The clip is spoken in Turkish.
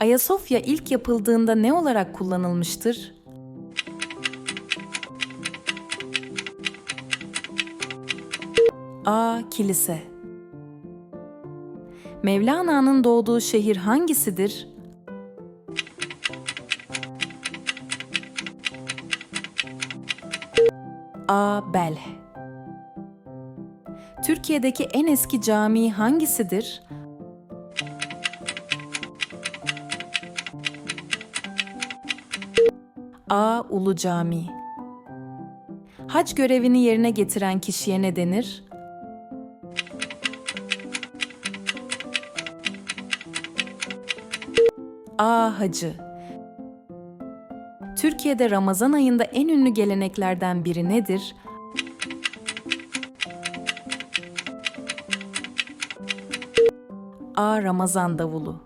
Ayasofya ilk yapıldığında ne olarak kullanılmıştır? A. Kilise Mevlana'nın doğduğu şehir hangisidir? A. Belh Türkiye'deki en eski cami hangisidir? A. Ulu Cami Hac görevini yerine getiren kişiye ne denir? A. Hacı Türkiye'de Ramazan ayında en ünlü geleneklerden biri nedir? A. Ramazan davulu